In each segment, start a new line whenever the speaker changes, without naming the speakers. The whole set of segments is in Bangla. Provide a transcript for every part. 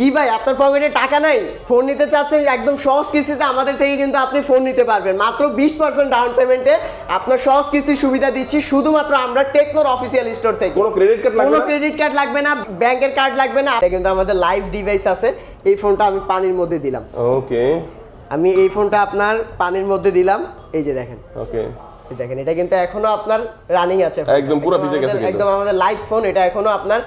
কি ভাই আপনার পকেটে টাকা নাই? ফোন নিতে চাচ্ছেন একদম সহজ কিস্তিতে আমাদের থেকে কিন্তু আপনি ফোন নিতে পারবেন। মাত্র বিশ পার্সেন্ট ডাউন পেমেন্টে আপনার সহজ কিস্তির সুবিধা দিচ্ছি শুধুমাত্র আমরা টেকনোর অফিসিয়াল স্টোর থেকে।
কোনো ক্রেডিট কার্ড লাগবে
কোনো ক্রেডিট কার্ড লাগবে না ব্যাংকের কার্ড লাগবে না। এটা কিন্তু আমাদের লাইভ ডিভাইস আছে। এই ফোনটা আমি পানির মধ্যে দিলাম।
ওকে
আমি এই ফোনটা আপনার পানির মধ্যে দিলাম। এই যে দেখেন।
ওকে
দেখেন এটা কিন্তু এখনও আপনার রানিং আছে
একদম পুরো ভিজে গেছে কিন্তু।
একদম আমাদের লাইভ ফোন এটা এখনও আপনার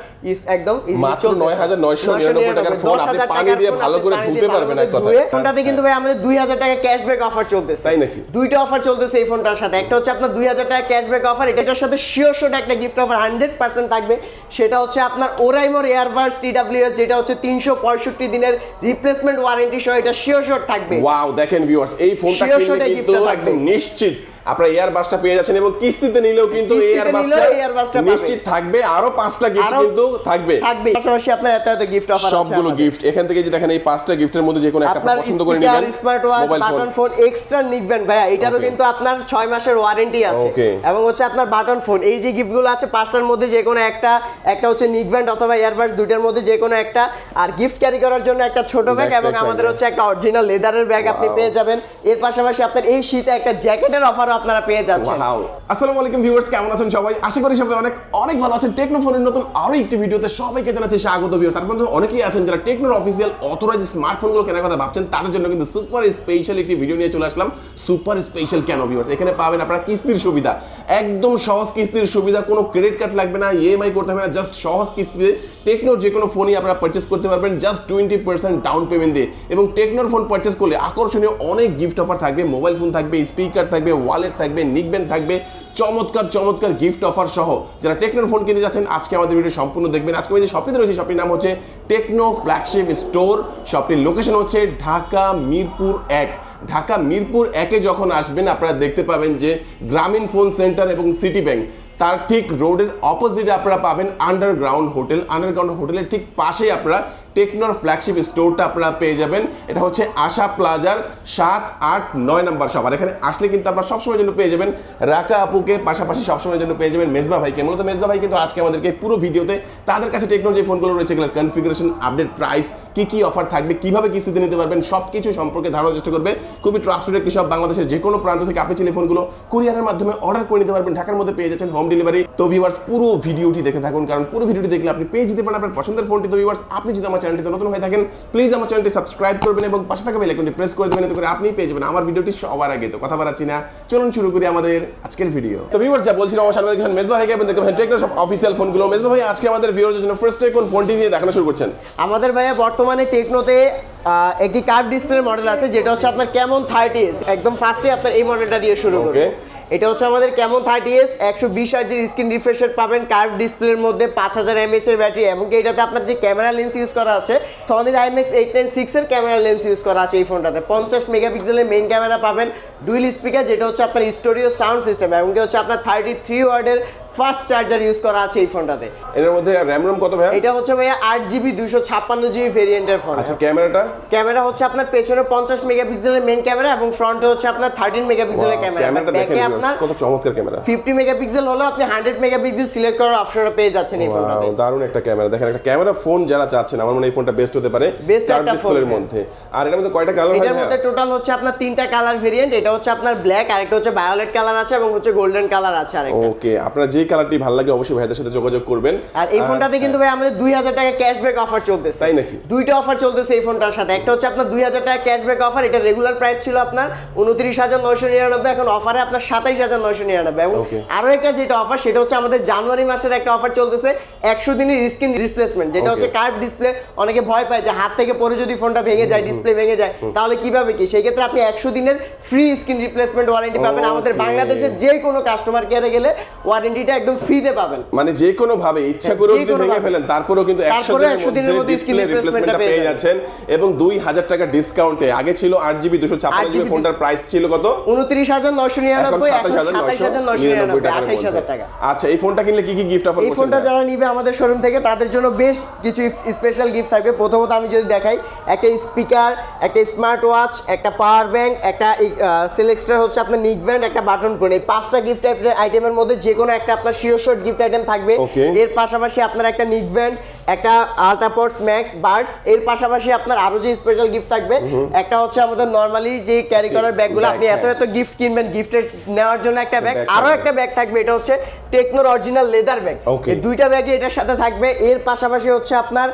একদম
মাত্র 9,999 টাকার ফোন, আপনি পানি দিয়ে ভালো করে ধুতে পারবেন এক।
ধুয়ে ফোনটাতে কিন্তু ভাই আমাদের 2000 টাকা ক্যাশব্যাক অফার চলতেছে
তাই নাকি?
দুইটা অফার চলতেছে এই ফোনটার সাথে একটা হচ্ছে আপনার 2000 টাকা ক্যাশব্যাক অফার এটার সাথে একটা গিফট অফার 100% থাকবে সেটা হচ্ছে আপনার ওরাইমোর এয়ারবাডস টিডব্লিউএস যেটা হচ্ছে 365 দিনের রিপ্লেসমেন্ট ওয়ারেন্টি সহ এটা শিওর শট থাকবে
ওয়াও দেখেন ভিউয়ার্স এই ফোনটা কিনলে কিন্তু। একদম নিশ্চিত আপনারা এয়ারবাসটা পেয়ে যাচ্ছেন এবং কিস্তিতে নিলেও কিন্তু এয়ারবাসটা
Airbus-টা পাবে।
নিশ্চিত থাকবে। আরও পাঁচটা গিফট কিন্তু থাকবে।
থাকবে। পাশাপাশি আপনার এত এত গিফট অফার আছে
সবগুলো গিফট এখান থেকে যে দেখেন এই পাঁচটা গিফটের মধ্যে যে কোনো একটা পছন্দ করে নেবেন।
Smart watch button phone extra নিবেন ভাইয়া এটারও কিন্তু আপনার 6 মাসের ওয়ারেন্টি আছে। এবং হচ্ছে আপনার বাটন ফোন এই যে গিফটগুলো আছে পাঁচটার মধ্যে যে কোনো একটা একটা হচ্ছে নিকব্যান্ড অথবা ইয়ারবাডস দুইটার মধ্যে যে কোনো একটা। আর গিফট ক্যারি করার জন্য একটা ছোট ব্যাগ এবং আমাদের হচ্ছে একটা অরিজিনাল লেদারের ব্যাগ আপনি পেয়ে যাবেন। এর পাশাপাশি আপনার এই শীতে একটা জ্যাকেটের অফারও আপনারা পেয়ে যাচ্ছেন।
আসসালামু আলাইকুম ভিউয়ার্স, কেমন আছেন সবাই? আশা করি সবাই অনেক অনেক ভালো আছেন। টেকনো ফোনের নতুন আরও একটি ভিডিওতে সবাইকে জানাচ্ছি স্বাগত ভিউয়ার্স। মধ্যে অনেকেই আছেন যারা টেকনোর অফিসিয়াল অথরাইজ স্মার্টফোনগুলো কেনার কথা ভাবছেন, তাদের জন্য কিন্তু সুপার স্পেশাল একটি ভিডিও নিয়ে চলে আসলাম। সুপার স্পেশাল কেন ভিউয়ার্স? এখানে পাবেন আপনারা কিস্তির সুবিধা। একদম সহজ কিস্তির সুবিধা, কোনো ক্রেডিট কার্ড লাগবে না ইএমআই করতে হবে না জাস্ট সহজ কিস্তিতে টেকনোর যে কোনো ফোনই আপনারা পারচেস করতে পারবেন just twenty percent down payment দিয়ে। এবং টেকনোর ফোন পারচেস করলে আকর্ষণীয় অনেক গিফট অফার থাকবে মোবাইল ফোন থাকবে স্পিকার থাকবে ওয়ালেট থাকবে নিকবেন থাকবে চমৎকার চমৎকার গিফট অফার সহ যারা টেকনোর ফোন কিনতে যাচ্ছেন, আজকে আমাদের ভিডিও সম্পূর্ণ দেখবেন। আজকে যে শপটিতে রয়েছে শপটির নাম হচ্ছে টেকনো ফ্ল্যাগশিপ স্টোর শপটির লোকেশন হচ্ছে ঢাকা মিরপুর এক। ঢাকা মিরপুর একে যখন আসবেন, আপনারা দেখতে পাবেন যে গ্রামীণ ফোন সেন্টার এবং সিটি ব্যাংক তার ঠিক রোডের অপোজিটে আপনারা পাবেন আন্ডারগ্রাউন্ড হোটেল আন্ডারগ্রাউন্ড হোটেলের ঠিক পাশেই আপনারা টেকনোর ফ্ল্যাগশিপ স্টোরটা আপনারা পেয়ে যাবেন। এটা হচ্ছে আশা প্লাজার সাত, আট, নয় নম্বর শপ আর এখানে আসলে কিন্তু আপনারা সবসময়ের জন্য পেয়ে যাবেন। রাকা আপুকে পাশাপাশি সবসময়ের জন্য পেয়ে যাবেন মেজবা ভাইকে। মূলত মেজবা ভাই কিন্তু আজকে আমাদেরকে পুরো ভিডিওতে তাদের কাছে টেকনোর যে ফোনগুলো রয়েছে, এগুলোর কনফিগারেশন আপডেট প্রাইস কি কি অফার থাকবে, কীভাবে কিস্তিতে নিতে পারবেন সব কিছু সম্পর্কে ধারণার চেষ্টা করবে। খুবই ট্রাস্টেড একটি সব বাংলাদেশের যে কোনো প্রান্ত থেকে আপনি ফোনগুলো কুরিয়ারের মাধ্যমে অর্ডার করে নিতে পারবেন। ঢাকার মধ্যে পেয়ে যাচ্ছেন হোম ডেলিভারি তো ভিউয়ার্স পুরো ভিডিওটি দেখে থাকুন। কারণ পুরো ভিডিওটি দেখলে আপনি পেয়ে যেতে পারেন। আপনার পছন্দের ফোনটি তো ভিউয়ার্স আপনি যদি আমার চ্যানেলটিতে নতুন হয়ে থাকেন প্লিজ আমার চ্যানেলটি সাবস্ক্রাইব করবেন এবং পাশে থাকা বেল আইকনটি প্রেস করে দেবেন এতে করে আপনি পেয়ে যাবেন আমার ভিডিওটি সবার আগে। তো কথা বাড়াচ্ছি না চলুন শুরু করি আমাদের আজকের ভিডিও তো ভিউয়ার্স যা বলছিলাম আমার সামনে দেখেন মেজবা ভাইকে দেখতে পাচ্ছেন টেকনো সব অফিসিয়াল ফোনগুলো মেজবা ভাই আজকে আমাদের ভিউয়ারদের জন্য ফার্স্ট কোন ফোনটি দিয়ে দেখানো শুরু করছেন?
আমাদের ভাইয়া বর্তমানে টেকনোতে একটি কার্ভ ডিসপ্লে মডেল আছে যেটা হচ্ছে আপনার কেমন থার্টি একদম ফার্স্টে আপনার এই মডেলটা দিয়ে শুরু করব. এটা হচ্ছে আমাদের কেমন থার্টি এস একশো বিশ আর্জির স্ক্রিন রিফ্রেশ পাবেন, কার্ভ ডিসপ্লের মধ্যে পাঁচ হাজার এমএস এর ব্যাটারি এবং কি এটাতে আপনার যে ক্যামেরা লেন্স ইউজ করা আছে সনির আইএমএক্স এইট নাইন সিক্সের ক্যামেরা লেন্স ইউজ করা আছে এই ফোনটাতে পঞ্চাশ মেগাপিক্সেলের মেইন ক্যামেরা পাবেন ডুইল স্পিকার যেটা হচ্ছে আপনার স্টোরিও সাউন্ড সিস্টেম এমনকি হচ্ছে আপনার থার্টি থ্রি ওয়ার্ডের ফাস্ট চার্জার ইউজ করা আছে এই ফোনটাতে।
এর মধ্যে র্যাম রম কত ভাই
এটা হচ্ছে ভাইয়া আট জিবি দুশো ছাপ্পান্ন জিবি ভেরিয়েন্টের ফোন।
আচ্ছা ক্যামেরাটা?
ক্যামেরা হচ্ছে আপনার পেছনে পঞ্চাশ মেগাপিক্সেলের মেইন ক্যামেরা এবং ফ্রন্টে হচ্ছে আপনার থার্টিন মেগাপিক্সেলের ক্যামেরা।
ক্যামেরাটা দেখেন
ব্যাকে আপনার
কত চমৎকার ক্যামেরা।
ফিফটি মেগাপিক্সেল হলো আপনি হান্ড্রেড মেগাপিক্সেল সিলেক্ট করার অপশনটা পেয়ে যাচ্ছেন এই ফোনটাতে।
দারুণ একটা ক্যামেরা। দেখেন একটা ক্যামেরা ফোন যারা চাচ্ছেন আমার মনে হয় এই ফোনটা বেস্ট হতে পারে চার
একটা phone,
মধ্যে। আর এটার মধ্যে কয়টা কালার
এটার মধ্যে টোটাল হচ্ছে আপনার তিনটা কালার ভেরিয়েন্ট এটা হচ্ছে আপনার ব্ল্যাক আরেকটা হচ্ছে ভায়োলেট কালার আছে এবং হচ্ছে গোল্ডেন কালার আছে আরেকটা।
ওকে আপনার যে কালারটি ভালো লাগে অবশ্যই ভাইদের সাথে যোগাযোগ করবেন।
আর এই ফোনটাতে কিন্তু ভাই আমাদের দুই হাজার টাকা ক্যাশব্যাক অফার চলতেছে।
তাই নাকি?
দুইটা অফার চলতেছে এই ফোনটার সাথে। একটা হচ্ছে আপনার দুই হাজার টাকা ক্যাশব্যাক অফার এটা রেগুলার প্রাইস ছিল আপনার উনত্রিশ হাজার নয়শো নিরানব্বই এখন অফারে আপনার সাতাইশ হাজার নয়শো নিরানব্বই। এবং
Okay.
আরও একটা যেটা অফার সেটা হচ্ছে আমাদের জানুয়ারি মাসের একটা অফার চলতেছে একশো দিনের স্ক্রিন রিপ্লেসমেন্ট যেটা হচ্ছে কার্ভ ডিসপ্লে অনেকে ভয় পায় যে হাত থেকে পরে যদি ফোনটা ভেঙে যায় ডিসপ্লে ভেঙে যায় তাহলে কীভাবে কি? সেই ক্ষেত্রে আপনি একশো দিনের ফ্রি স্ক্রিন রিপ্লেসমেন্ট ওয়ারেন্টি পাবেন। আমাদের বাংলাদেশের যে কোনো কাস্টমার কেয়ারে গেলে ওয়ারেন্টিটা একদম ফ্রিতে পাবেন।
মানে যে কোনো ভাবে ইচ্ছা করে যদি ভেঙে ফেলেন তারপরেও কিন্তু একশো
তারপরেও
দিনের
100 দিনের
মধ্যে ডিসপ্লে রিপ্লেসমেন্টটা পেয়ে যাচ্ছেন এবং দুই হাজার টাকা ডিসকাউন্টে আগে ছিল আট জিবি দুশো
8GB
জিবি ফোনটার প্রাইস ছিল কত?
উনত্রিশ হাজার নয়শো
এখন
নিরানব্বই এখন
সাতাশ হাজার
সাতাইশ হাজার নয়শো
নিরানব্বই
নিরানব্বই
টাকার
আঠাইশ হাজার
মধ্যে।
টাকা।
আচ্ছা এই ফোনটা কিনলে কি কি গিফট অফার
এই ফোনটা যারা নিবে আমাদের শোরুম থেকে তাদের জন্য বেশ কিছু স্পেশাল গিফট থাকবে। প্রথমত আমি যদি দেখাই একটা স্পিকার একটা স্মার্ট ওয়াচ একটা পাওয়ার ব্যাংক একটা সিলেক্টার হচ্ছে আপনার নিক ব্যান্ড একটা বাটন ফোন এই পাঁচটা গিফট আইটেমের মধ্যে যে কোনো একটা আপনার শিওর শর্ট গিফট আইটেম থাকবে এর পাশাপাশি আপনার একটা নিক ব্যান্ড একটা আলট্রাপোর্টস ম্যাক্স বার্ডস এর পাশাপাশি আপনার আরও যে স্পেশাল গিফট থাকবে একটা হচ্ছে আমাদের নরমালি যে ক্যারি করার ব্যাগগুলো আপনি এত
হ্যাঁ।
এত গিফট কিনবেন গিফটের নেওয়ার জন্য একটা ব্যাগ
আরও
একটা ব্যাগ থাকবে এটা হচ্ছে টেকনোর অরিজিনাল লেদার ব্যাগ এই দুইটা ব্যাগই এটার সাথে থাকবে এর পাশাপাশি হচ্ছে আপনার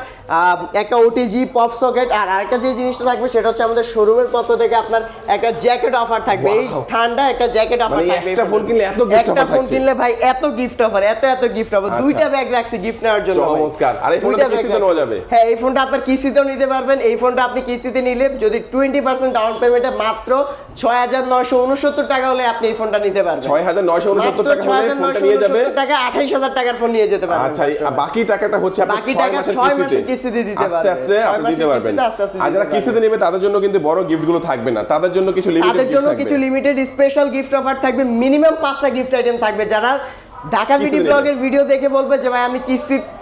একটা ওটিজি পপ সকেট আর আরেকটা যে জিনিসটা থাকবে সেটা হচ্ছে আমাদের শোরুমের পক্ষ থেকে আপনার একটা জ্যাকেট অফার থাকবে। এই ঠান্ডা একটা জ্যাকেট অফার
মানে
থাকবে
একটা ফোন কিনলে এত gift
একটা ফোন কিনলে ভাই এত গিফট অফার এত এত গিফট অফার
আচ্ছা।
দুইটা ব্যাগ রাখছি গিফট নেওয়ার জন্য
চমৎকার। আর
দুইটা
কিস্তিতে নেওয়া যাবে?
হ্যাঁ এই ফোনটা আপনার কিস্তিতেও নিতে পারবেন এই ফোনটা আপনি কিস্তিতে নিলে যদি টোয়েন্টি পার্সেন্ট ডাউন পেমেন্টে মাত্র ছয় হাজার নয়শো উনসত্তর টাকা হলে আপনি এই ফোনটা নিতে পারবেন।
টাকা হলে ফোনটা নিয়ে যাবে।
টাকা আঠাইশ হাজার টাকার ফোন নিয়ে যেতে পারবেন
আচ্ছা বাকি টাকাটা হচ্ছে আপনি
বাকি টাকা
মাসের কিস্তিতে।
দিতে
আস্তে
পারবেন।
আস্তে আপনি দিতে পারবেন। আর যারা কিস্তিতে নেবে তাদের জন্য কিন্তু বড় গিফটগুলো থাকবে না। তাদের জন্য কিছু লিমিটেড
তাদের জন্য কিছু লিমিটেড স্পেশাল গিফট অফার থাকবে। মিনিমাম পাঁচটা গিফট আইটেম থাকবে। যারা ঢাকা বিডি। ব্লগের ভিডিও দেখে বলবে যে ভাই আমি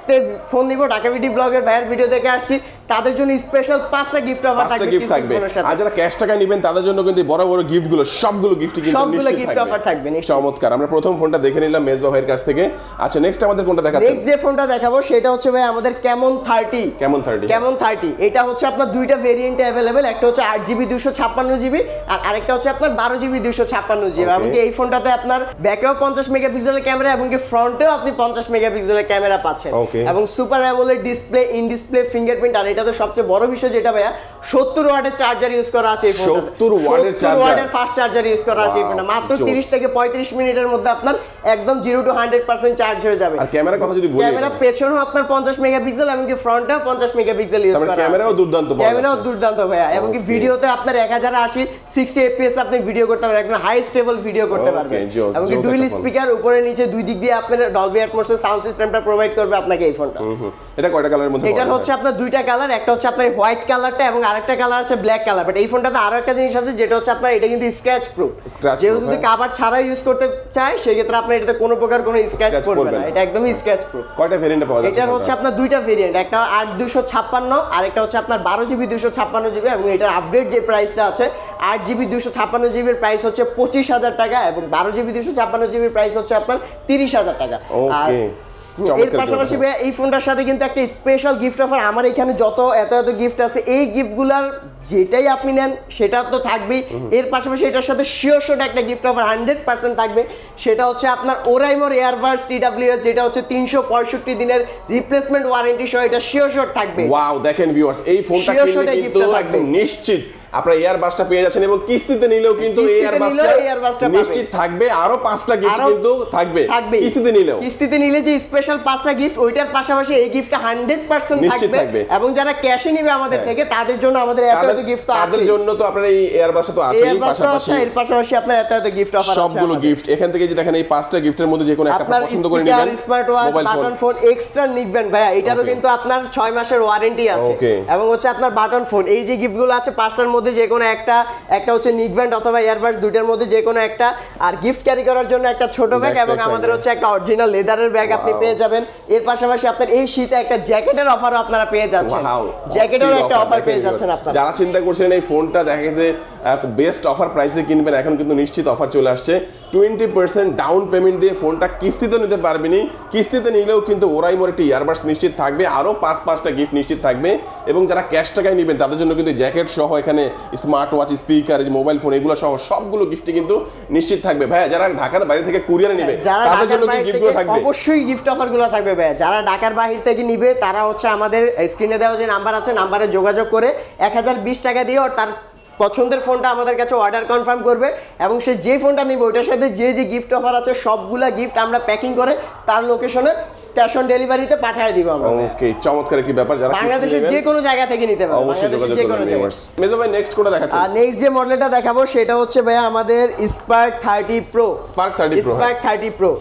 কিস্তিতে ফোন নিব ঢাকা বিডি ব্লগের ভাইয়ের ভিডিও দেখে আসছি। তাদের জন্য স্পেশাল পাঁচটা গিফট অফার থাকবে
গিফট থাকবে। আর যারা ক্যাশ টাকা নেবেন তাদের জন্য কিন্তু বড় বড় গিফটগুলো সবগুলো গিফট কিন্তু
সবগুলো gift offer থাকবে,
চমৎকার। আমরা প্রথম ফোনটা দেখে নিলাম মেজবা ভাইয়ের কাছ থেকে। আচ্ছা নেক্সট আমাদের কোনটা দেখাচ্ছেন?
নেক্সট যে ফোনটা দেখাবো সেটা হচ্ছে ভাই আমাদের কেমন থার্টি
কেমন 30
কেমন থার্টি এটা হচ্ছে আপনার দুইটা ভেরিয়েন্টে অ্যাভেলেবেল একটা হচ্ছে আট জিবি দুশো ছাপ্পান্ন জিবি আর আরেকটা হচ্ছে আপনার বারো জিবি দুশো ছাপ্পান্ন জিবি
Okay.
এমনকি এই ফোনটাতে আপনার ব্যাকেও পঞ্চাশ মেগাপিক্সেলের ক্যামেরা এমনকি ফ্রন্টেও আপনি পঞ্চাশ মেগাপিক্সেলের ক্যামেরা পাচ্ছেন. এবং super AMOLED display in display fingerprint আর এটা তো সবচেয়ে বড় বিষয় যেটা ভাইয়া সত্তর ওয়াটের চার্জার ইউজ করা আছে
70 ওয়াটের
ওয়াটের ফাস্ট চার্জার ইউজ করা আছে মাত্র তিরিশ থেকে পঁয়ত্রিশ মিনিটের মধ্যে আপনার একদম zero to hundred percent charge হয়ে যাবে।
আর ক্যামেরার কথা যদি বলি
ক্যামেরা পেছনেও আপনার পঞ্চাশ মেগাপিক্সেল এমনকি ফ্রন্টেও পঞ্চাশ মেগাপিক্সেল ইউজ করা
ক্যামেরাও দুর্দান্ত
ক্যামেরাও দুর্দান্ত ভাইয়া। এমনকি ভিডিওতে আপনার এক হাজার আশি সিক্সটি এফপিএস আপনি ভিডিও করতে পারবেন। একদম হাই স্টেবল ভিডিও করতে পারবেন। এমনকি ডুইল স্পিকার উপরে নিচে দুই দিক দিয়ে আপনার ডলবি অ্যাটমসের সাউন্ড সিস্টেমটা প্রোভাইড করবে আপনাকে এই ফোনটা।
এটা কয়টা কালারের মধ্যে পাওয়া
হচ্ছে আপনার দুইটা কালার একটা হচ্ছে আপনার হোয়াইট কালারটা এবং আরেকটা কালার আছে ব্ল্যাক কালার বাট এই ফোনটাতে আরও একটা জিনিস আছে যেটা হচ্ছে আপনার এটা কিন্তু স্ক্র্যাচ প্রুফ যেও যদি
হ্যাঁ।
কাভার ছাড়া ইউজ করতে চায় সেক্ষেত্রে আপনার এটাতে কোনো প্রকার কোনো স্ক্র্যাচ করবে
পড়বে
না। এটা একদমই স্ক্র্যাচ প্রুফ
কয়টা ভেরিয়েন্টে পাওয়া যাচ্ছে
এটার হচ্ছে আপনার দুইটা ভেরিয়েন্ট একটা আট দুশো ছাপ্পান্ন আর একটা হচ্ছে আপনার বারো জিবি দুশো ছাপ্পান্ন জিবি এবং এটার আপডেট যে প্রাইসটা আছে আট জিবি দুশো ছাপ্পান্ন জিবির প্রাইস হচ্ছে পঁচিশ হাজার টাকা এবং বারো জিবি দুশো ছাপ্পান্ন জিবির প্রাইস হচ্ছে আপনার তিরিশ হাজার টাকা। আর
ওকে
এর পাশাপাশি ভাইয়া এই ফোনটার সাথে কিন্তু একটা স্পেশাল গিফট অফার আমার এখানে যত এত এত গিফট আছে এই গিফটগুলার যেটাই আপনি নেন সেটা তো থাকবেই। এর পাশাপাশি এটার সাথে শিওর শট একটা গিফট অফার হান্ড্রেড পার্সেন্ট থাকবে। সেটা হচ্ছে আপনার ওরাইমোর এয়ারবার্স টিডাব্লিউএস যেটা হচ্ছে তিনশো পঁয়ষট্টি দিনের রিপ্লেসমেন্ট ওয়ারেন্টি সহ এটা শিওর শট থাকবে।
ওয়াও দেখেন ভিউয়ার্স এই ফোনটা কিন্তু
থাকবে।
একদম নিশ্চিত আপনারা এয়ার বাসটা পেয়ে যাচ্ছেন এবং কিস্তিতে নিলেও কিন্তু এয়ার বাসটা। নিশ্চিত থাকবে আরও পাঁচটা গিফট কিন্তু থাকবে। কিস্তিতে নিলেও।
কিস্তিতে নিলে যে স্পেশাল পাঁচটা গিফট ওইটার পাশাপাশি এই গিফটটা হান্ড্রেড পার্সেন্ট
নিশ্চিত
থাকবে
থাকবে।
এবং যারা ক্যাশে নিবে আমাদের
হ্যাঁ।
থেকে তাদের জন্য আমাদের এত এত গিফট তো
তাদের জন্য তো আপনার এই এয়ার বাসটা তো আছেই পাশাপাশি
এর পাশাপাশি আপনার এত এত গিফট অফার আছে
সবগুলো গিফট এখান থেকে যে দেখেন এই পাঁচটা গিফটের মধ্যে যে কোনো একটা
আপনার
পছন্দ করে নেবেন।
Smart watch button phone extra নিবেন ভাইয়া এটারও কিন্তু আপনার ছয় মাসের ওয়ারেন্টি আছে। এবং হচ্ছে আপনার বাটন ফোন এই যে গিফটগুলো আছে পাঁচটার মধ্যে যে কোনো একটা একটা হচ্ছে নিকব্যান্ড অথবা এয়ারবাস দুইটার মধ্যে যে কোনো একটা আর গিফট ক্যারি করার জন্য একটা ছোট ব্যাগ এবং আমাদের হচ্ছে একটা অরিজিনাল লেদারের ব্যাগ আপনি পেয়ে যাবেন। এর পাশাপাশি আপনার এই শীতে একটা জ্যাকেটের অফারও আপনারা পেয়ে যাচ্ছেন। জ্যাকেটেরও একটা অফার পেয়ে যাচ্ছেন আপনারা।
যারা চিন্তা করছেন এই ফোনটা দেখা গেছে বেস্ট অফার প্রাইসে কিনবেন। এখন কিন্তু নিশ্চিত অফার চলে আসছে। টোয়েন্টি পার্সেন্ট ডাউন পেমেন্ট দিয়ে ফোনটা কিস্তিতে নিতে পারবেনি কিস্তিতে নিলেও কিন্তু ওরাই মোর একটি ইয়ারবাস নিশ্চিত থাকবে। আরও পাঁচ পাঁচটা গিফট নিশ্চিত থাকবে। এবং যারা ক্যাশ টাকায় নেবেন তাদের জন্য কিন্তু জ্যাকেট সহ এখানে smart watch speaker mobile phone এগুলো সহ সবগুলো গিফটই কিন্তু নিশ্চিত থাকবে। ভাইয়া যারা ঢাকার বাইরে থেকে কুরিয়ারে নেবে তাদের জন্য কি
বাইরে
গিফটগুলো থাকবে।
অবশ্যই গিফট অফারগুলো থাকবে ভাইয়া। যারা ঢাকার বাহির থেকে নিবে তারা হচ্ছে আমাদের স্ক্রিনে দেওয়া যে নাম্বার আছে নাম্বারে যোগাযোগ করে এক হাজার বিশ টাকা দিয়ে তার পছন্দের ফোনটা আমাদের কাছে অর্ডার কনফার্ম করবে এবং সে যে ফোনটা নিবে ওইটার সাথে যে যে গিফট অফার আছে সবগুলা গিফট আমরা প্যাকিং করে তার লোকেশনে ক্যাশ অন ডেলিভারিতে পাঠিয়ে দিব আমরা।
ওকে চমৎকার একটি ব্যাপার যারা
বাংলাদেশের যে কোনো জায়গা থেকে নিতে পারবে
অবশ্যই যোগাযোগ
যে কোনো
করবেন ভিউয়ার্স মেজো ভাই নেক্সট কোনটা দেখাচ্ছেন?
আর নেক্সট যে মডেলটা দেখাবো সেটা হচ্ছে ভাইয়া আমাদের Spark thirty Pro
Spark 30 Pro,
Spark thirty Pro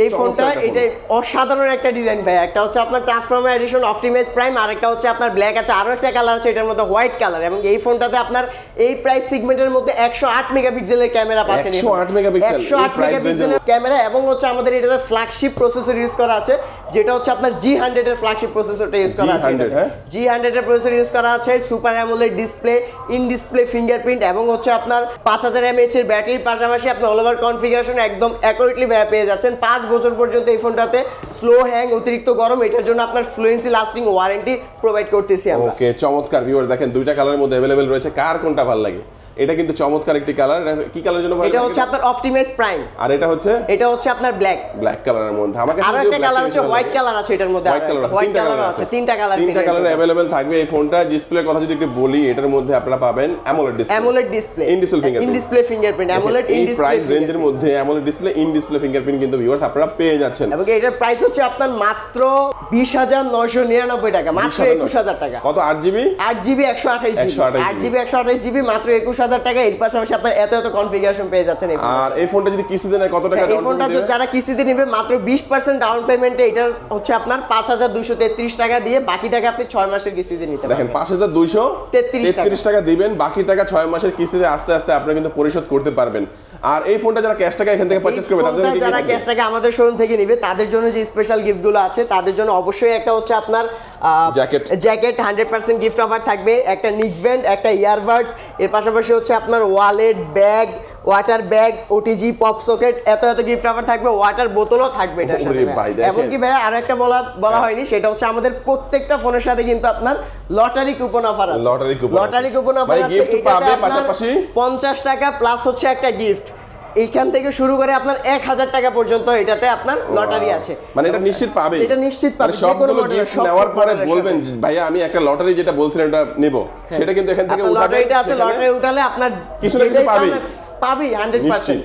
এই ফোনটা এটা অসাধারণ একটা ডিজাইন ভাই। একটা হচ্ছে আপনার ট্রান্সফর্মার এডিশন অপটিমাইজ প্রাইম আর একটা হচ্ছে আপনার ব্ল্যাক আছে। আরও একটা কালার আছে এটার মধ্যে হোয়াইট কালার এবং এই ফোনটাতে আপনার এই প্রাইস সেগমেন্টের মধ্যে একশো আট মেগাপিক্সেলের ক্যামেরা পাচ্ছেন
108 মেগাপিক্সেল,
একশো আট মেগাপিক্সেলের ক্যামেরা এবং হচ্ছে আমাদের এটাতে ফ্ল্যাগশিপ প্রসেসর ইউজ করা আছে। যেটা হচ্ছে আপনার জি হান্ড্রেড এর ফ্ল্যাগশিপ প্রসেসরটা ইউজ করা আছে।
G100 হ্যাঁ?
জি হান্ড্রেড এর প্রসেসর ইউজ করা আছে super AMOLED display in display fingerprint এবং হচ্ছে আপনার পাঁচ হাজার এমএএচ এর ব্যাটারির পাশাপাশি আপনি অল ওভার কনফিগারেশন একদম অ্যাকুরেটলি পেয়ে যাচ্ছেন। পাঁচ বছর পর্যন্ত এই ফোনটাতে স্লো হ্যাং অতিরিক্ত গরম এটার জন্য আপনার ফ্লুয়েন্সি লাস্টিং ওয়ারেন্টি প্রোভাইড করতেছি আমরা।
ওকে চমৎকার ভিউয়ার্স দেখেন দুইটা কালারের মধ্যে অ্যাভেলেবেল রয়েছে। কার কোনটা ভালো লাগে? এটা কিন্তু চমৎকার একটি কালার কি কালারের জন্য
এটা হচ্ছে আপনার অপটিমাইজ প্রাইম।
আর এটা হচ্ছে?
এটা হচ্ছে আপনার ব্ল্যাক।
ব্ল্যাক কালারের মধ্যে। আমাকে
আরও একটা কালার হচ্ছে হোয়াইট কালার আছে এটার মধ্যে
হোয়াইট কালার
হোয়াইট কালার আছে তিনটা কালার
তিনটা কালার অ্যাভেলেবেল থাকবে এই ফোনটা ডিসপ্লের কথা যদি একটু বলি এটার মধ্যে আপনারা পাবেন AMOLED display
AMOLED display
In display fingerprint.
In display fingerprint AMOLED in display
price রেঞ্জের মধ্যে AMOLED display in display fingerprint কিন্তু ভিউয়ার্স আপনারা পেয়ে যাচ্ছেন।
এবং এটার প্রাইস হচ্ছে আপনার মাত্র বিশ হাজার নয়শো নিরানব্বই টাকা মাত্র একুশ হাজার টাকা।
কত আট জিবি
আট জিবি একশো আঠাশ জিবি
128
আট জিবি একশো আঠাশ জিবি মাত্র একুশ হাজার টাকা এর পাশাপাশি আপনার এত এত কনফিগারেশন পেয়ে যাচ্ছেন
আর এই ফোনটা যদি কিস্তিতে নেয় কত টাকা
এই ফোনটা যারা কিস্তিতে নেবে মাত্র বিশ পার্সেন্ট ডাউন পেমেন্টে এটা হচ্ছে আপনার পাঁচ হাজার দুইশো তেত্রিশ টাকা দিয়ে বাকি টাকা আপনি ছয় মাসের কিস্তিতে নিতে
দেখেন পাঁচ হাজার দুইশো
33 টাকা।
তেত্রিশ টাকা দিবেন বাকি টাকা ছয় মাসের কিস্তিতে আস্তে আস্তে আপনারা কিন্তু পরিশোধ করতে পারবেন। আর এই ফোনটা যারা ক্যাশ টাকা এখান থেকে পারচেজ করবে তাদের জন্য
যারা? ক্যাশ টাকা আমাদের শোরুম থেকে নিবে তাদের জন্য যে স্পেশাল গিফটগুলো আছে তাদের জন্য অবশ্যই একটা হচ্ছে আপনার
jacket
jacket hundred percent gift offer থাকবে একটা নিক ব্যান্ড একটা ইয়ারবাডস এর পাশাপাশি হচ্ছে আপনার wallet bag water bag OTG pop socket এত এত গিফট অফার থাকবে ওয়াটার বোতলও থাকবে এটার সাথে
ওরে
ভাই।
ভাই, দেখেন।
এমনকি ভাই আরও একটা বলা বলা হয়নি সেটা হচ্ছে আমাদের প্রত্যেকটা ফোনের সাথে কিন্তু আপনার লটারি কুপন অফার আছে।
Lottery coupon
lottery coupon offer আছে এটাতে
পাবে, পাশাপাশি?
পঞ্চাশ টাকা প্লাস হচ্ছে একটা গিফট এইখান থেকে শুরু করে আপনার এক হাজার টাকা পর্যন্ত এটাতে আপনার লটারি আছে।
মানে এটা নিশ্চিত পাবে
এটা নিশ্চিত পাবে,
মানে সবগুলো গিফট নেওয়ার পরে বলবেন যে, ভাইয়া আমি একটা লটারি যেটা বলছিলেন এটা নেব। সেটা কিন্তু এখান থেকে
লটারিটা আছে লটারি উঠালে আপনার
কিছু না কিছু
যেটাই
পাবেই
হান্ড্রেড পার্সেন্ট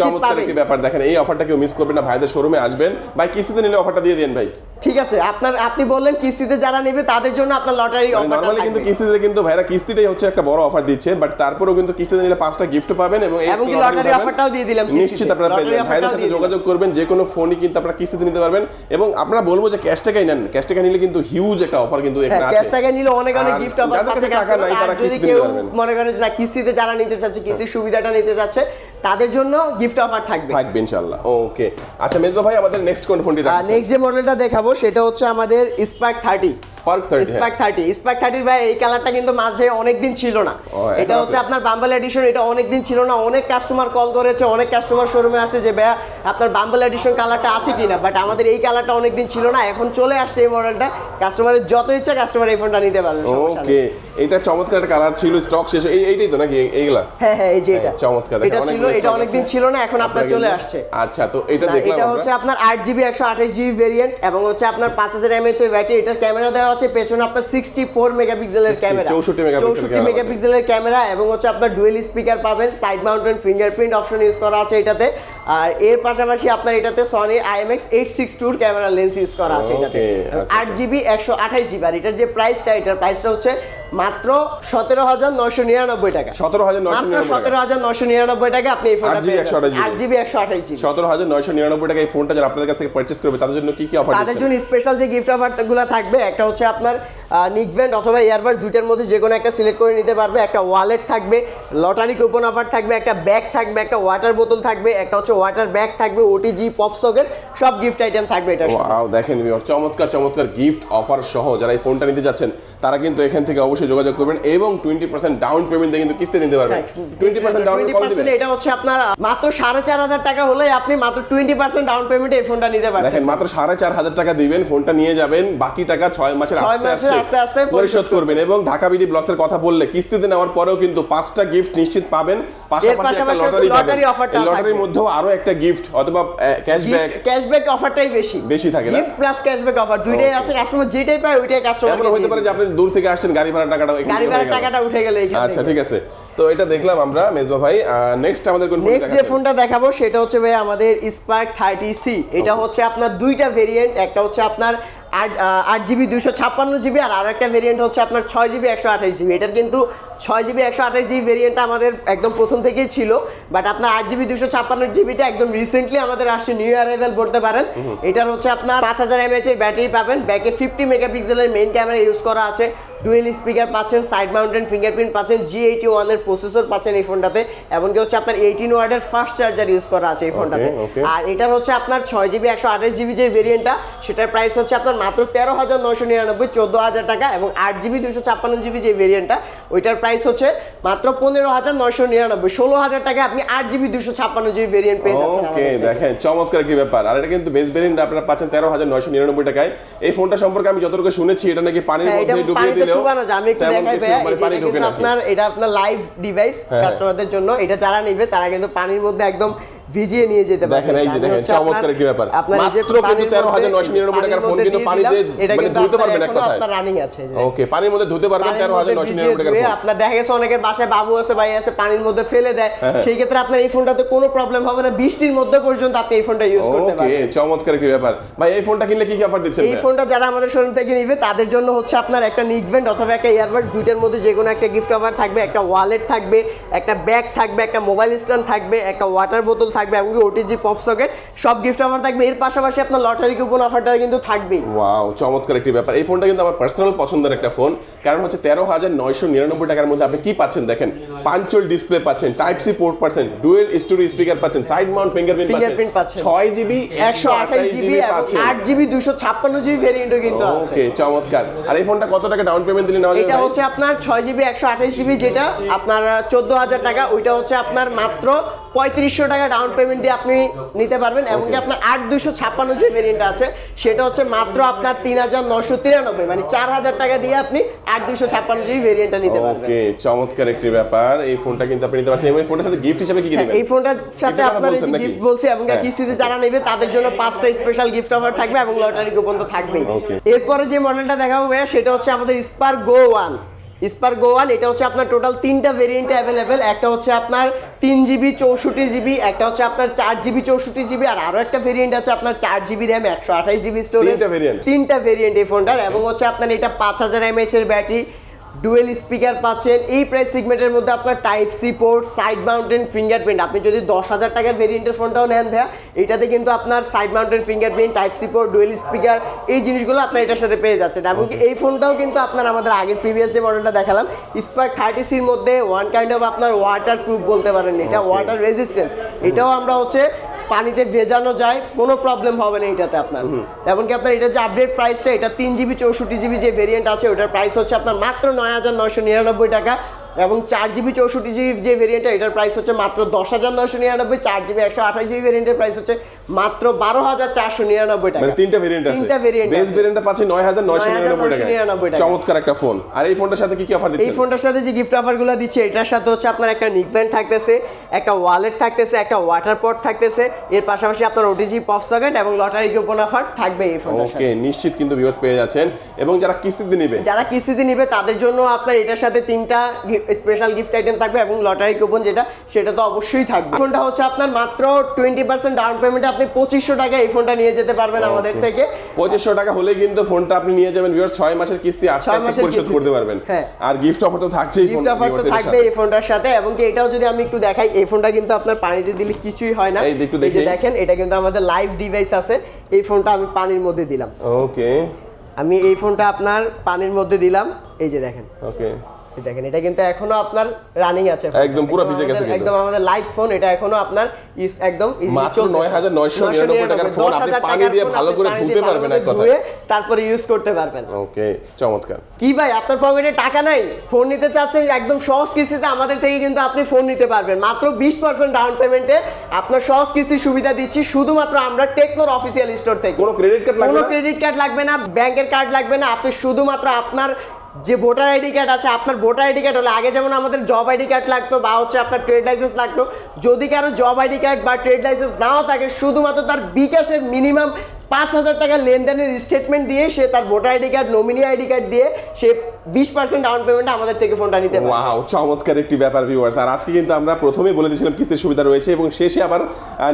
চমৎকার
পাবে
ব্যাপার। দেখেন এই অফারটা কেউ মিস করবেন না ভাইদের শোরুমে আসবেন। ভাই কিস্তিতে নিলে অফারটা দিয়ে দেন ভাই।
ঠিক আছে আপনার আপনি বললেন কিস্তিতে যারা নেবে তাদের জন্য আপনার লটারি অফারটা
নরমালি কিন্তু কিস্তিতে কিন্তু ভাইরা কিস্তিটাই হচ্ছে একটা বড় অফার দিচ্ছে বাট তারপরেও কিন্তু কিস্তিতে নিলে পাঁচটা গিফট পাবেন এবং
এবং কি
lottery
lottery
পাবেন।
offerটাও দিয়ে দিলাম
নিশ্চিত আপনারা পেয়ে ভাইদের সাথে যোগাযোগ করবেন যে কোনো ফোনই কিন্তু আপনারা কিস্তিতে নিতে পারবেন এবং আপনারা বলব যে ক্যাশ টাকাই নেন। ক্যাশ টাকা নিলে কিন্তু হিউজ একটা অফার কিন্তু এখানে
হ্যাঁ
আছে।
ক্যাশ টাকা নিলে অনেক অনেক গিফট অফার
টাকা নাই তারা কিস্তিতে নিতে পারবেন।
মনে করেন না কিস্তিতে যারা নিতে চাচ্ছে কিস্তির সুবিধাটা নিতে চাচ্ছে তাদের জন্য গিফট অফার থাকবে।
থাকবে ইনশাআল্লাহ। ওকে আচ্ছা মেজবা ভাই আমাদের নেক্সট কোন ফোনটি দেখাচ্ছেন
নেক্সট যে মডেলটা দেখাবো সেটা হচ্ছে আমাদের Spark thirty
Spark 30
Spark thirty Spark থার্টির ভাই এই কালারটা কিন্তু মাঝে অনেকদিন ছিল না। এটা হচ্ছে আপনার বাম্বল এডিশন এটা অনেকদিন ছিল না। অনেক কাস্টমার কল করেছে অনেক কাস্টমার শোরুমে আসছে যে ভাইয়া আপনার বাম্বল এডিশন কালারটা আছে কিনা? বাট আমাদের এই কালারটা অনেকদিন ছিল না। এখন চলে আসছে এই মডেলটা কাস্টমারের যত ইচ্ছা কাস্টমার এই ফোনটা নিতে পারবে
ওকে এটা চমৎকার একটা কালার ছিল স্টক শেষ। এইটাই তো নাকি? এই- এইগুলা?
হ্যাঁ হ্যাঁ এই যে এটা।
হ্যাঁ, চমৎকার,
এটা ছিল এটা অনেকদিন ছিল না এখন আপনার চলে আসছে।
আচ্ছা তো এটা দেখলাম
এটা হচ্ছে আপনার আট জিবি একশো আঠাশ জিবি ভেরিয়েন্ট এবং হচ্ছে আপনার পাঁচ হাজার এর ব্যাটারি এটার ক্যামেরা দেওয়া আছে পেছনে আপনার সিক্সটি ফোর মেগাপিক্সেলের ক্যামেরা
64 megapixel
চৌষট্টি মেগাপিক্সেলের ক্যামেরা এবং হচ্ছে আপনার ডুয়েল স্পিকার পাবেন side mountain fingerprint option use করা আছে এটাতে। আর এর পাশাপাশি আপনার এটাতে সনি সিক্স টুর ক্যামেরা লেন্স ইউজ করা আছে এটাতে।
Okay, আচ্ছা,
আট জিবি একশো আঠাশ জিবি আর এটার যে প্রাইসটা এটার প্রাইসটা হচ্ছে মাত্র সতেরো হাজার নয়শো নিরানব্বই টাকা।
সতেরো হাজার
মাত্র সতেরো হাজার নয়শো নিরানব্বই টাকা আপনি এই ফোনটা
8 GB, 128
আট জিবি। একশো আঠাশ জিবি।
সতেরো হাজার নয়শো নিরানব্বই টাকা এই ফোনটা যারা আপনাদের কাছ থেকে পারচেস করবে তাদের জন্য কি কি অফার
তাদের জন্য স্পেশাল যে গিফট অফারগুলো থাকবে একটা হচ্ছে আপনার নিকব্যান্ড অথবা ইয়ারবাড দুইটার মধ্যে যে কোনো একটা সিলেক্ট করে নিতে পারবে। একটা ওয়ালেট থাকবে লটারি কুপন অফার থাকবে একটা ব্যাগ থাকবে একটা ওয়াটার বোতল থাকবে একটা হচ্ছে ওয়াটার ব্যাগ থাকবে ওটিজি পপ সকেট সব গিফট আইটেম থাকবে এটা
দেখেন চমৎকার চমৎকার গিফট অফার সহ যারা এই ফোনটা নিতে যাচ্ছেন তারা কিন্তু এখান থেকে অবশ্যই যোগাযোগ করবেন এবং টোয়েন্টি পার্সেন্ট ডাউন পেমেন্ট দিয়ে কিন্তু কিস্তি নিতে পারবেন। টোয়েন্টি পার্সেন্ট ডাউন দিবেন।
এটা হচ্ছে আপনার মাত্র সাড়ে চার হাজার টাকা হলে আপনি মাত্র টোয়েন্টি পার্সেন্ট ডাউন পেমেন্টে এই ফোনটা নিতে পারবেন
দেখেন মাত্র সাড়ে চার হাজার টাকা দিবেন ফোনটা নিয়ে যাবেন বাকি টাকা ছয় মাসের আস্তে
আস্তে
পরিশোধ করবেন। এবং ঢাকা বিডি ব্লগসের কথা বললে কিস্তিতে নেওয়ার পরেও কিন্তু পাঁচটা গিফট নিশ্চিত পাবেন। পাশাপাশি একটা
পাশাপাশি
লটারি
হচ্ছে
পাবেন।
lottery offer-টাও
এই লটারির
থাকবে।
মধ্যেও আরও একটা গিফট অথবা ক্যাশব্যাক
ক্যাশব্যাক অফারটাই বেশি।
বেশি থাকে না?
গিফট প্লাস ক্যাশব্যাক অফার দুইটাই আছে কাস্টমার যেটাই পায় ওইটাই কাস্টমার
এমন হতে পারে যে আপনি দূর থেকে আসছেন গাড়ি ভাড়া টাকাটা
গাড়ি উঠে গেল
আচ্ছা ঠিক আছে। তো এটা দেখলাম আমরা মেজবা ভাই। নেক্সট আমাদের কোন
নেক্সট যে ফোনটা দেখাবো সেটা হচ্ছে ভাই আমাদের স্পার্ক থার্টি সি এটা হচ্ছে আপনার দুইটা ভেরিয়েন্ট একটা হচ্ছে আপনার আট আট জিবি দুইশো ছাপ্পান্ন জিবি আর আরেকটা ভেরিয়েন্ট হচ্ছে আপনার ছয় জিবি একশো আঠাশ জিবি এটার কিন্তু ছয় জিবি একশো আঠাশ জিবি ভেরিয়েন্টটা আমাদের একদম প্রথম থেকেই ছিল বাট আপনার আট জিবি দুশো ছাপ্পান্ন জিবিটা একদম রিসেন্টলি আমাদের আসছে নিউ অ্যারাইভেল বলতে পারেন। এটার হচ্ছে আপনার পাঁচ হাজার এমএচ এর ব্যাটারি পাবেন। ব্যাকে ফিফটি মেগাপিক্সেলের মেইন ক্যামেরা ইউজ করা আছে। ডুয়েল স্পিকার পাচ্ছেন সাইড মাউন্টেন ফিঙ্গারপ্রিন্ট পাচ্ছেন জি এইটি ওয়ানের প্রসেসর পাচ্ছেন এই ফোনটাতে এমনকি হচ্ছে আপনার এইটিন ওয়ার্ডের ফাস্ট চার্জার ইউজ করা আছে এই ফোনটাতে। আর এটার হচ্ছে আপনার ছয় জিবি একশো আঠাশ জিবি যে ভেরিয়েন্টটা সেটার প্রাইস হচ্ছে আপনার মাত্র তেরো হাজার নয়শো নিরানব্বই চোদ্দ হাজার টাকা এবং আট জিবি দুশো ছাপ্পান্ন জিবি যে ভেরিয়েন্টটা ওইটার প্রাইস হচ্ছে মাত্র পনেরো হাজার নয়শো নিরানব্বই। ষোলো হাজার টাকা আপনি আট জিবি দুশো ছাপ্পান্ন জিবি ভেরিয়েন্ট পেয়ে যাচ্ছেন
ওকে দেখেন চমৎকার কি ব্যাপার। আর এটা কিন্তু বেস ভেরিয়েন্ট আপনারা পাচ্ছেন তেরো হাজার নয়শো নিরানব্বই টাকায়। এই ফোনটা সম্পর্কে আমি যতটুকু শুনেছি এটা নাকি পানির
হ্যাঁ,
মধ্যে ডুবিয়ে
পানিতে
দিলেও
চুবানো যায়। আমি একটু দেখাই
কিছু
ভাইয়া,
মানে পানি ঢোকে
আপনার এটা আপনার লাইভ ডিভাইস। কাস্টমারদের জন্য। এটা যারা নিবে তারা কিন্তু পানির মধ্যে একদম ভিজিয়ে নিয়ে যেতে পারবে
দেখেন এই যে দেখেন চমৎকার কি ব্যাপার। মাত্র কিন্তু
পানির
তেরো হাজার
মধ্যে-
নয়শো নিরানব্বই টাকার ফোন
মধ্যে
কিন্তু পানিতে মানে ধুতে পারবেন এক কথায়।
আপনার রানিং আছে
ওকে পানির মধ্যে ধুতে পারবেন
পানির
তেরো হাজার
মধ্যে
নয়শো
ভিজিয়ে
নিরানব্বই টাকার ফোন।
আপনার দেখা গেছে অনেকের বাসায় বাবু আছে ভাই আছে পানির মধ্যে ফেলে দেয়।
হ্যাঁ,
সেই ক্ষেত্রে আপনার এই ফোনটাতে কোনো প্রবলেম হবে না। বৃষ্টির মধ্যে পর্যন্ত আপনি এই ফোনটা ইউজ করতে
ওকে চমৎকার কি ব্যাপার। ভাই এই ফোনটা কিনলে কি কি অফার দিচ্ছেন
এই? ফোনটা যারা আমাদের শোরুম থেকে নিবে তাদের জন্য হচ্ছে আপনার একটা নিকভেন্ট অথবা একটা ইয়ারবাডস দুইটার মধ্যে যে কোনো একটা গিফট অফার থাকবে একটা ওয়ালেট থাকবে একটা ব্যাগ থাকবে একটা মোবাইল স্ট্যান্ড থাকবে একটা ওয়াটার বোতল থাকবে। এমনকি ওটিজি পপ সকেট সব গিফট অফার থাকবে। এর পাশাপাশি আপনার লটারি কুপন অফারটা কিন্তু থাকবেই।
ওয়াও চমৎকার একটি ব্যাপার। এই ফোনটা কিন্তু আমার পার্সোনাল পছন্দের একটা ফোন কারণ হচ্ছে তেরো হাজার নয়শো নিরানব্বই টাকার মধ্যে আপনি কি পাচ্ছেন দেখেন? পাঞ্চল ডিসপ্লে পাচ্ছেন টাইপ সি পোর্ট পাচ্ছেন ডুয়েল স্টোরি স্পিকার পাচ্ছেন সাইড মাউন্ট ফিঙ্গারপ্রিন্ট
পাচ্ছেন।
ছয় জিবি
একশো আঠাশ জিবি এবং
পাচ্ছেন।
আট জিবি দুশো ছাপ্পান্ন জিবি ভেরিয়েন্টও কিন্তু আছে।
ওকে চমৎকার। আর এই ফোনটা কত টাকা ডাউন পেমেন্ট দিলে নেওয়া যাবে
এটা হচ্ছে আপনার ছয় জিবি একশো আঠাশ জিবি যেটা আপনার চোদ্দ হাজার টাকা। ওইটা হচ্ছে আপনার মাত্র পঁয়ত্রিশশো টাকা ডাউন পেমেন্ট দিয়ে আপনি নিতে পারবেন এমনকি আপনার আট দুশো ছাপ্পান্ন যে ভেরিয়েন্ট আছে সেটা হচ্ছে মাত্র আপনার তিন হাজার নশো তিরানব্বই মানে চার হাজার টাকা দিয়ে আপনি আট দুশো ছাপ্পান্ন জিবি ভেরিয়েন্টটা নিতে পারবেন।
ওকে চমৎকার একটি ব্যাপার। এই ফোনটা কিন্তু আপনি নিতে পারছেন। এবং এই ফোনটার সাথে গিফট হিসেবে কি কি
হ্যাঁ,
দিবেন?
এই ফোনটার সাথে আপনার
নাকি?
গিফট বলছি এবং
হ্যাঁ।
কিস্তিতে যারা নেবে তাদের জন্য পাঁচটা স্পেশাল গিফট অফার থাকবে এবং লটারি কুপন তো থাকবেই। এরপরে যে মডেলটা দেখাবো ভাইয়া সেটা হচ্ছে আমাদের Spark Go one Spark Go one এটা হচ্ছে আপনার টোটাল তিনটা ভেরিয়েন্টে অ্যাভেলেবেল একটা হচ্ছে আপনার তিন জিবি চৌষট্টি জিবি একটা হচ্ছে আপনার চার জিবি চৌষট্টি জিবি আর আরও একটা ভেরিয়েন্ট আছে আপনার চার জিবি র্যাম একশো আঠাশ জিবি স্টোরেজ
তিনটা
তিনটা ভেরিয়েন্ট এই ফোনটার এবং হচ্ছে আপনার এটা পাঁচ হাজার এমএএচ এর ব্যাটারি ডুয়েল স্পিকার পাচ্ছেন। এই প্রাইস সেগমেন্টের মধ্যে আপনার type C port side mountain fingerprint. আপনি যদি দশ হাজার টাকার ভেরিয়েন্টের ফোনটাও নেন ভাইয়া এটাতে কিন্তু আপনার side mountain fingerprint type C port dual speaker এই জিনিসগুলো আপনার এটার সাথে পেয়ে যাচ্ছেন। এমনকি এই ফোনটাও কিন্তু আপনার আমাদের আগের প্রিভিয়াস যে মডেলটা দেখালাম স্পার্ক থার্টি সির মধ্যে ওয়ান কাইন্ড অফ আপনার ওয়াটার প্রুফ বলতে পারেন এটা ওয়াটার রেজিস্ট্যান্স এটাও আমরা হচ্ছে পানিতে ভেজানো যায় কোনো প্রবলেম হবে না এটাতে আপনার। এমনকি আপনার এটা যে আপডেট প্রাইসটা এটা তিন জিবি চৌষট্টি জিবি যে ভেরিয়েন্ট আছে ওটার প্রাইস হচ্ছে আপনার মাত্র নয় হাজার নয়শো নিরানব্বই টাকা। এবং চার জিবি চৌষট্টি জিবি যে ভেরিয়েন্টটা এটার প্রাইস হচ্ছে মাত্র দশ হাজার নয়শো নিরানব্বই চার জিবি একশো আঠাশ জিবি ভেরিয়েন্টের প্রাইস হচ্ছে মাত্র বারো হাজার চারশো নিরানব্বই টাকা।
মানে তিনটা ভেরিয়েন্ট আছে।
তিনটা variant
বেস। ভেরিয়েন্টটা পাচ্ছি 9999
9,999
টাকা
টাকা।
চমৎকার একটা ফোন আর এই ফোনটার সাথে কি কি অফার
দিচ্ছে?
এই
ফোনটার সাথে যে গিফট অফারগুলো দিচ্ছে এটার সাথে হচ্ছে আপনার একটা নিকব্যান্ড থাকতেছে একটা ওয়ালেট থাকতেছে একটা ওয়াটার পট থাকতেছে। এর পাশাপাশি আপনার ওটিজি পপ সকেট এবং লটারি কুপন অফার থাকবে এই ফোনটার সাথে।
ওকে নিশ্চিত কিন্তু ভিউয়ার্স পেয়ে যাচ্ছেন। এবং যারা কিস্তিতে নিবে?
যারা কিস্তিতে নিবে তাদের জন্য আপনার এটার সাথে তিনটা স্পেশাল গিফট আইটেম থাকবে এবং লটারি কুপন যেটা সেটা তো অবশ্যই থাকবে। ফোনটা হচ্ছে আপনার মাত্র টোয়েন্টি পার্সেন্ট ডাউন পেমেন্টে আপনি পঁচিশশো টাকা এই ফোনটা নিয়ে যেতে পারবেন আমাদের থেকে।
পঁচিশশো টাকা হলে কিন্তু ফোনটা আপনি নিয়ে যাবেন ভিউয়ার ছয় মাসের কিস্তি আস্তে আস্তে পরিশোধ করতে পারবেন।
হ্যাঁ।
আর গিফট অফার তো থাকছেই
গিফট অফার তো থাকবে এই ফোনটার সাথে এবং কি এটাও যদি আমি একটু দেখাই এই ফোনটা কিন্তু আপনার পানিতে দিলে কিছুই হয় না।
এই একটু
দেখেন এটা কিন্তু আমাদের লাইভ ডিভাইস আছে। এই ফোনটা আমি পানির মধ্যে দিলাম।
ওকে
আমি এই ফোনটা আপনার পানির মধ্যে দিলাম। এই যে দেখেন।
ওকে
দেখেন এটা কিন্তু এখনও আপনার রানিং আছে
একদম পুরো ভিজে গেছে।
একদম আমাদের লাইভ ফোন এটা এখনও আপনার একদম
মাত্র 9,999 টাকার ফোন, আপনি পানি দিয়ে ভালো করে ধুতে পারবেন এক।
ধুয়ে তারপরে ইউজ করতে পারবেন।
ওকে চমৎকার।
কি ভাই আপনার পকেটে টাকা নাই? ফোন নিতে চাচ্ছেন একদম সহজ কিস্তিতে আমাদের থেকে কিন্তু আপনি ফোন নিতে পারবেন। মাত্র বিশ পার্সেন্ট ডাউন পেমেন্টে আপনার সহজ কিস্তির সুবিধা দিচ্ছি শুধুমাত্র আমরা টেকনোর অফিসিয়াল স্টোর থেকে।
কোনো ক্রেডিট কার্ড লাগবে
কোনো ক্রেডিট কার্ড লাগবে না ব্যাংকের কার্ড লাগবে না আপনি শুধুমাত্র আপনার যে ভোটার আইডি কার্ড আছে, আপনার ভোটার আইডি কার্ড হলে, আগে যেমন আমাদের জব আইডি কার্ড লাগতো বা হচ্ছে আপনার ট্রেড লাইসেন্স লাগতো, যদি কারও জব আইডি কার্ড বা ট্রেড লাইসেন্স নাও থাকে, শুধুমাত্র তার বিকাশের মিনিমাম পাঁচ হাজার টাকা লেনদেনের স্টেটমেন্ট দিয়ে সে তার voter ID card nominee ID card দিয়ে সে বিশ পার্সেন্ট ডাউন পেমেন্ট আমাদের থেকে ফোনটা নিতে পারে।
ওয়াও চমৎকার একটি ব্যাপার ভিউয়ার্স আর আজকে কিন্তু আমরা প্রথমেই বলে দিয়েছিলাম কিস্তির সুবিধা রয়েছে এবং শেষে আবার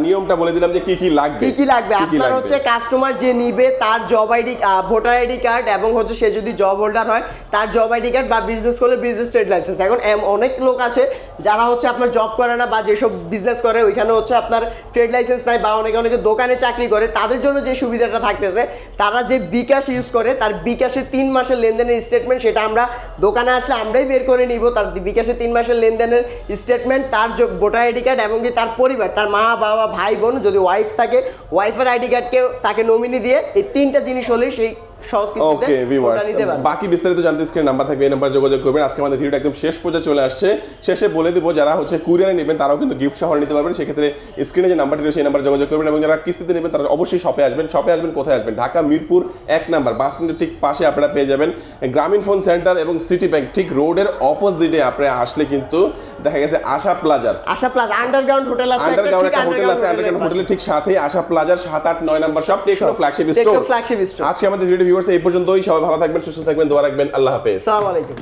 নিয়মটা বলে দিলাম যে কি কি লাগবে।
কি কি লাগবে? আপনার হচ্ছে কাস্টমার যে নিবে তার job ID voter ID card এবং হচ্ছে সে যদি জব হোল্ডার হয় তার জব আইডি কার্ড বা বিজনেস করলে বিজনেস ট্রেড লাইসেন্স এখন এম- অনেক লোক আছে যারা হচ্ছে আপনার জব করে না বা যেসব বিজনেস করে ওইখানে হচ্ছে আপনার ট্রেড লাইসেন্স নাই বা অনেকে অনেকে দোকানে চাকরি করে তাদের জন্য যে সুবিধাটা থাকতেছে। তারা যে বিকাশ ইউজ করে, তার বিকাশে তিন মাসের লেনদেনের স্টেটমেন্ট সেটা আমরা দোকানে আসলে আমরাই বের করে নিব। তার বিকাশে তিন মাসের লেনদেনের স্টেটমেন্ট তার ভোটার আইডি কার্ড এবং কি তার পরিবার, তার মা, বাবা, ভাই, বোন যদি ওয়াইফ থাকে ওয়াইফের আইডি কার্ডকে তাকে নমিনি দিয়ে এই তিনটা জিনিস হলেই সেই
ওকে ভিউয়ার্স বাকি বিস্তারিত জানতে স্ক্রিন নাম্বার থাকবে এই নাম্বার যোগাযোগ করবেন। আজকে আমাদের ভিডিওটা একদম শেষ পর্যায়ে চলে আসছে। শেষে বলে দিব যারা হচ্ছে কুরিয়ারে নেবেন তারাও কিন্তু গিফট সহ নিতে পারবেন। সেক্ষেত্রে স্ক্রিনে যে নাম্বারটি রয়েছে সেই নাম্বার যোগাযোগ করবেন এবং যারা কিস্তিতে নেবেন তারা অবশ্যই শপে আসবেন। শপে আসবেন কোথায় আসবেন? ঢাকা মিরপুর এক নাম্বার বাস স্ট্যান্ডের ঠিক পাশে আপনারা পেয়ে যাবেন গ্রামীণ ফোন সেন্টার এবং সিটি ব্যাংক ঠিক রোডের অপোজিটে আপনারা আসলে কিন্তু দেখা গেছে আশা প্লাজার
আশা প্লাস আন্ডারগ্রাউন্ড হোটেল আছে
আন্ডারগ্রাউন্ড একটা হোটেল আছে আন্ডারগ্রাউন্ড হোটেলের ঠিক সাথেই আশা প্লাজার সাত আট নয় নাম্বার সব টেকনো ফ্ল্যাগশিপ স্টোর। আজকে আমাদের ভিডিও ভিউয়ার্স এই পর্যন্তই। সবাই ভালো থাকবেন সুস্থ থাকবেন দোয়া রাখবেন। আল্লাহ হাফেজ।
আসসালামু আলাইকুম।